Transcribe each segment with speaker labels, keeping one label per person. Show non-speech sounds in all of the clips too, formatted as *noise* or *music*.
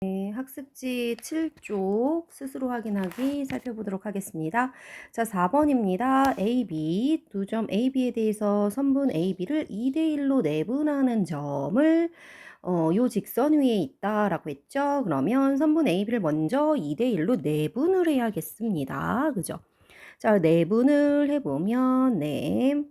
Speaker 1: 네, 학습지 7쪽 스스로 확인하기 살펴보도록 하겠습니다. 자, 4번입니다. AB, 두 점 AB에 대해서 선분 AB를 2대1로 내분하는 점을 어, 요 직선 위에 있다라고 했죠. 그러면 선분 AB를 먼저 2대1로 내분을 해야겠습니다. 그죠? 자, 내분을 해보면, 네.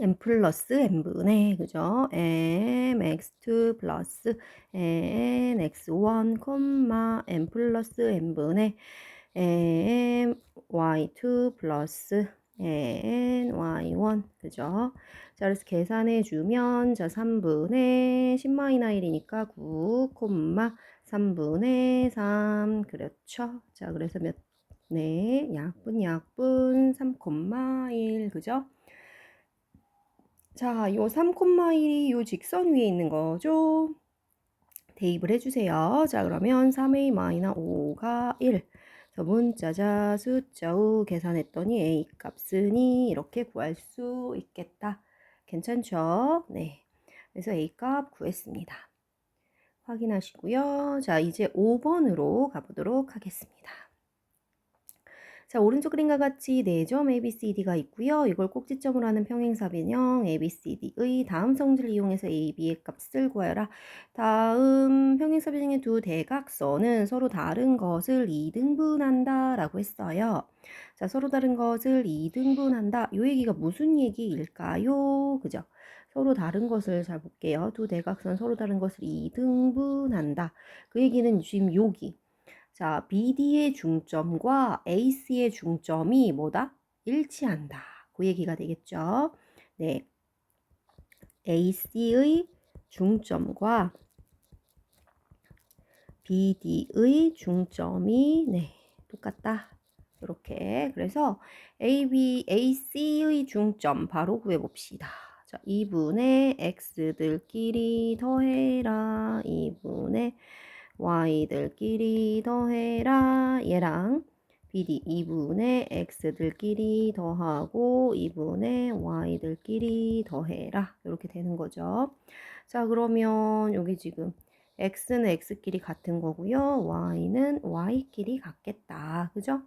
Speaker 1: M 플러스 n분의 그죠? m x2 플러스 n x1 콤마 m 플러스 n분의 m y2 플러스 n y1 그죠? 자 그래서 계산해 주면 자 3분의 10 마이너 1이니까 9 콤마 3분의 3 그렇죠? 자 그래서 몇 네, 약분 약분 3 콤마 1 그죠? 자, 요 3,1이 요 직선 위에 있는 거죠. 대입을 해주세요. 자, 그러면 3a 마이너 5가 1. 저 문자자 숫자 후 계산했더니 a 값은이 이렇게 구할 수 있겠다. 괜찮죠? 네. 그래서 a 값 구했습니다. 확인하시고요. 자, 이제 5번으로 가보도록 하겠습니다. 자, 오른쪽 그림과 같이 4점 ABCD가 있고요. 이걸 꼭지점으로 하는 평행사 변형 ABCD의 다음 성질을 이용해서 AB의 값을 구하여라. 다음 평행사 변형의 두 대각선은 서로 다른 것을 2등분한다 라고 했어요. 자, 서로 다른 것을 2등분한다. 이 얘기가 무슨 얘기일까요? 그죠? 서로 다른 것을 잘 볼게요. 두 대각선 서로 다른 것을 2등분한다. 그 얘기는 지금 여기 자, BD의 중점과 AC의 중점이 뭐다? 일치한다. 그 얘기가 되겠죠. 네. AC의 중점과 BD의 중점이 네, 똑같다. 이렇게. 그래서 AB, AC의 중점 바로 구해 봅시다. 자, 2분의 x들끼리 더해라. 2분의 y들끼리 더해라 얘랑 BD 2분의 x들끼리 더하고 2분의 y들끼리 더해라 이렇게 되는 거죠. 자 그러면 여기 지금 x는 x끼리 같은 거고요. y는 y끼리 같겠다. 그죠?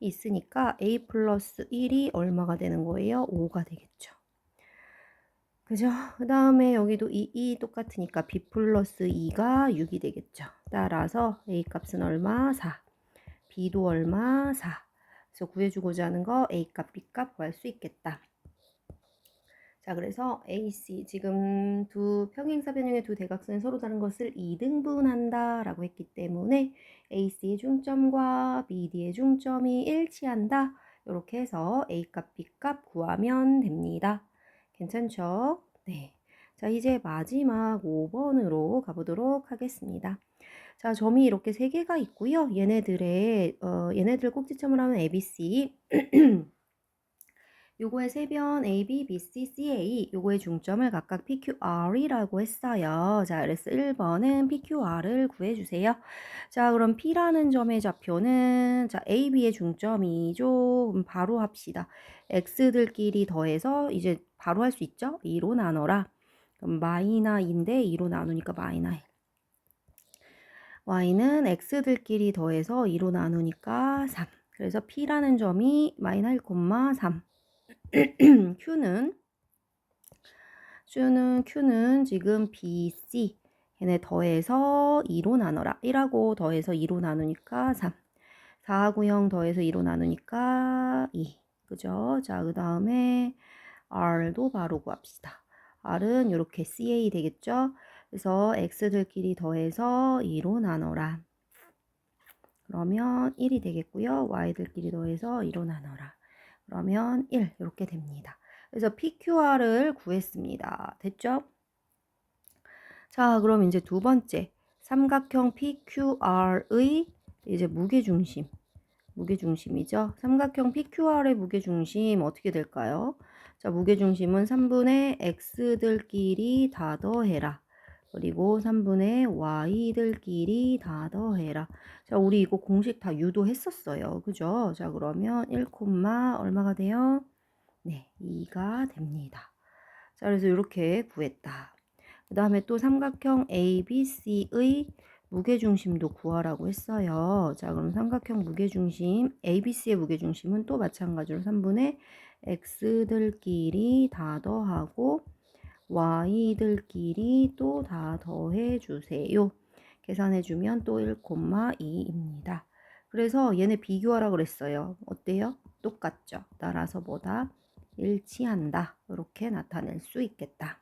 Speaker 1: 있으니까 a 플러스 1이 얼마가 되는 거예요? 5가 되겠죠. 그죠? 그 다음에 여기도 이, 이 똑같으니까 b 플러스 2가 6이 되겠죠. 따라서 a 값은 얼마? 4. b도 얼마? 4. 그래서 구해주고자 하는 거 a 값, b 값 구할 수 있겠다. 자, 그래서 AC 지금 두 평행사 변형의 두 대각선이 서로 다른 것을 2등분한다 라고 했기 때문에 AC의 중점과 BD의 중점이 일치한다. 이렇게 해서 A 값, B 값 구하면 됩니다. 괜찮죠? 네. 자, 이제 마지막 5번으로 가보도록 하겠습니다. 자, 점이 이렇게 세 개가 있고요. 얘네들의, 어, 얘네들 꼭지점을 하면 ABC. *clears throat* 요거의 세변 A, B, B, C, C, A 요거의 중점을 각각 PQR이라고 했어요. 자, 그래서 1번은 PQR을 구해주세요. 자, 그럼 P라는 점의 좌표는 자, A, B의 중점이죠. 바로 합시다. X들끼리 더해서 이제 바로 할 수 있죠? 2로 나눠라. 그럼 마이너 2인데 2로 나누니까 마이너 1. Y는 X들끼리 더해서 2로 나누니까 3. 그래서 P라는 점이 마이너 1,3. *clears throat* Q는 Q는 Q는 지금 B, C 얘네 더해서 2로 나눠라. 1하고 더해서 2로 나누니까 3. 4하고 0 더해서 2로 나누니까 2. 그죠? 자, 그 다음에 R도 바로 구합시다. R은 이렇게 CA 되겠죠? 그래서 X들끼리 더해서 2로 나눠라. 그러면 1이 되겠고요. Y들끼리 더해서 2로 나눠라. 그러면 1 이렇게 됩니다. 그래서 PQR을 구했습니다. 됐죠? 자, 그럼 이제 두 번째 삼각형 PQR의 이제 무게중심 무게중심이죠. 삼각형 PQR의 무게중심 어떻게 될까요? 자, 무게중심은 3분의 x들끼리 다 더해라. 그리고 3분의 y들끼리 다 더해라. 자, 우리 이거 공식 다 유도했었어요. 그죠? 자, 그러면 1, 얼마가 돼요? 네, 2가 됩니다. 자, 그래서 이렇게 구했다. 그 다음에 또 삼각형 ABC의 무게중심도 구하라고 했어요. 자, 그럼 삼각형 무게중심, ABC의 무게중심은 또 마찬가지로 3분의 x들끼리 다 더하고 y들끼리 또 다 더해 주세요. 계산해 주면 또 1,2입니다. 그래서 얘네 비교하라 그랬어요. 어때요? 똑같죠? 따라서 뭐다? 일치한다. 이렇게 나타낼 수 있겠다.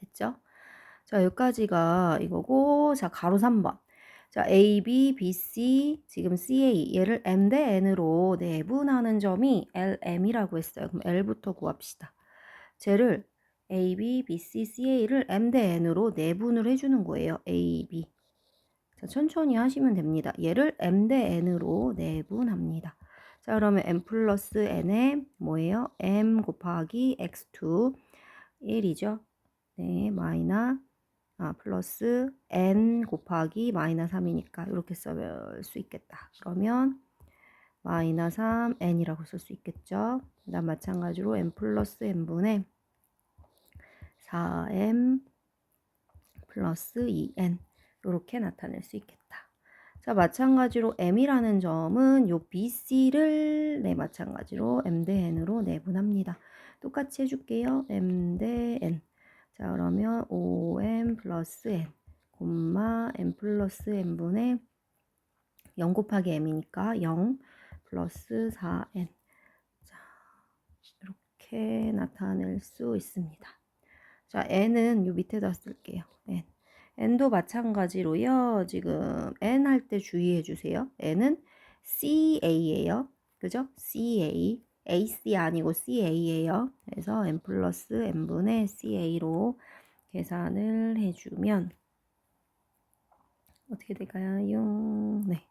Speaker 1: 됐죠? 자, 여기까지가 이거고, 자, 가로 3번. 자, A, B, B, C, 지금 CA, 얘를 M 대 N으로 내분하는 점이 LM이라고 했어요. 그럼 L부터 구합시다. 쟤를 A, B, B, C, CA를 M 대 N으로 내분을 해주는 거예요. A, B. 자, 천천히 하시면 됩니다. 얘를 M 대 N으로 내분합니다. 자, 그러면 M 플러스 N에 뭐예요? M 곱하기 X2 1이죠. 네, 마이너 아, 플러스 n 곱하기 마이너 3이니까 이렇게 쓸수 있겠다. 그러면 마이너 3 n이라고 쓸 수 있겠죠. 그다음 마찬가지로 n 플러스 n분의 4m 플러스 2n 이렇게 나타낼 수 있겠다. 자, 마찬가지로 m이라는 점은 요 bc를 네 마찬가지로 m 대 n으로 내분합니다. 똑같이 해줄게요. m 대 n 자, 그러면 5m 플러스 n, 콤마 n 플러스 n분의 0 곱하기 m이니까 0 플러스 4n. 자, 이렇게 나타낼 수 있습니다. 자, n은 요 밑에다 쓸게요. n. n도 마찬가지로요. 지금 n 할 때 주의해 주세요. n은 CA예요. 그죠? CA. AC 아니고 CA예요. 그래서 n 플러스 n분의 CA로 계산을 해주면 어떻게 될까요? 네.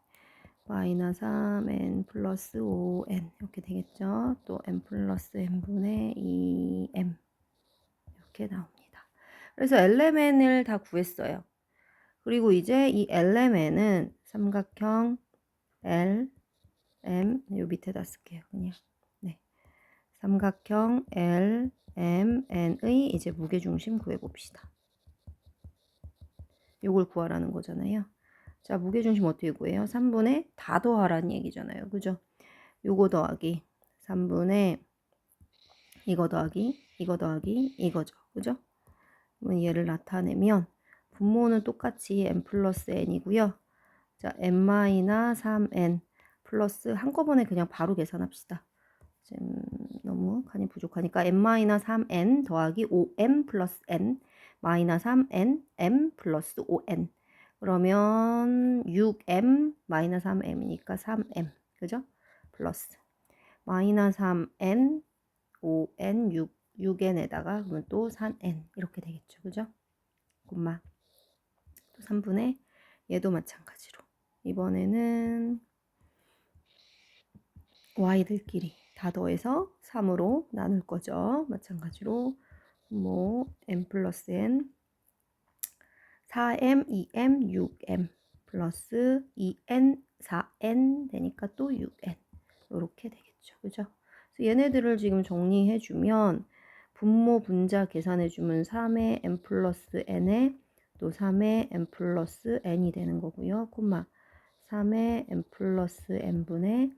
Speaker 1: y나 3n 플러스 5n 이렇게 되겠죠. 또 n 플러스 n분의 2m 이렇게 나옵니다. 그래서 LMN을 다 구했어요. 그리고 이제 이 LMN은 삼각형 L, M 요 밑에다 쓸게요. 그냥 삼각형 L, M, N의 이제 무게중심 구해봅시다. 요걸 구하라는 거잖아요. 자, 무게중심 어떻게 구해요? 3분의 다 더하라는 얘기잖아요. 그죠? 요거 더하기 3분의 이거 더하기 이거 더하기 이거죠. 그죠? 얘를 나타내면 분모는 똑같이 n 플러스 n이고요. 자, n-3n 플러스 한꺼번에 그냥 바로 계산합시다. 지금 너무 칸이 부족하니까 n-3n 더하기 5m 플러스 n 마이너 3n m 플러스 5n 그러면 6m 마이너 3m이니까 3m 그죠? 플러스 마이너 3n 5n 6 6n에다가 그러면 또 3n 이렇게 되겠죠. 그죠? 콤마 또 3분의 얘도 마찬가지로 이번에는 y들끼리 다 더해서 3으로 나눌 거죠. 마찬가지로 뭐 m 플러스 n 4m, 2m, 6m 플러스 2n, 4n 되니까 또 6n 이렇게 되겠죠. 그죠? 얘네들을 지금 정리해 주면 분모 분자 계산해 주면 3의 m 플러스 n에 또 3의 m 플러스 n이 되는 거고요. 콤마 3의 m 플러스 n분의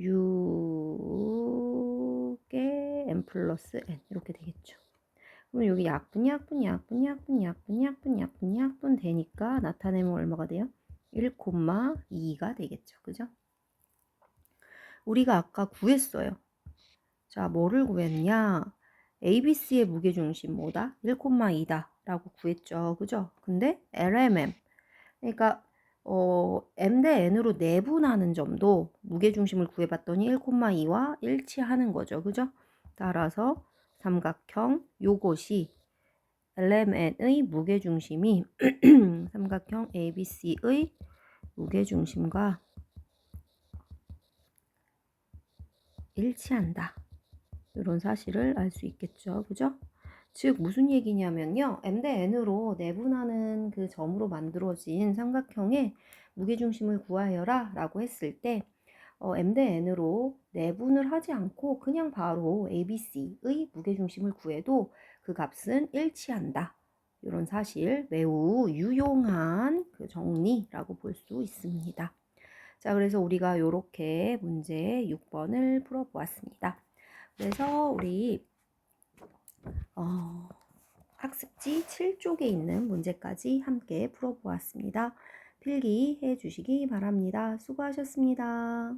Speaker 1: 6의 n 플러스 n 이렇게 되겠죠. 그럼 여기 약분, 약분, 약분, 약분, 약분, 약분, 약분, 약분 되니까 나타내면 얼마가 돼요? 1,2가 되겠죠. 그죠? 우리가 아까 구했어요. 자, 뭐를 구했냐? ABC의 무게중심 뭐다? 1,2다 라고 구했죠. 그죠? 근데 LMM 그러니까 어, m 대 n으로 내분하는 점도 무게중심을 구해봤더니 1,2와 일치하는 거죠. 그죠? 따라서 삼각형 요것이 LMN의 무게중심이 *clears throat* 삼각형 ABC의 무게중심과 일치한다. 이런 사실을 알 수 있겠죠. 그죠? 즉 무슨 얘기냐면요. m 대 n으로 내분하는 그 점으로 만들어진 삼각형의 무게중심을 구하여라 라고 했을 때 어, m 대 n으로 내분을 하지 않고 그냥 바로 ABC의 무게중심을 구해도 그 값은 일치한다 이런 사실 매우 유용한 그 정리라고 볼 수 있습니다. 자, 그래서 우리가 이렇게 문제 6번을 풀어보았습니다. 그래서 우리 어, 학습지 7쪽에 있는 문제까지 함께 풀어보았습니다. 필기해 주시기 바랍니다. 수고하셨습니다.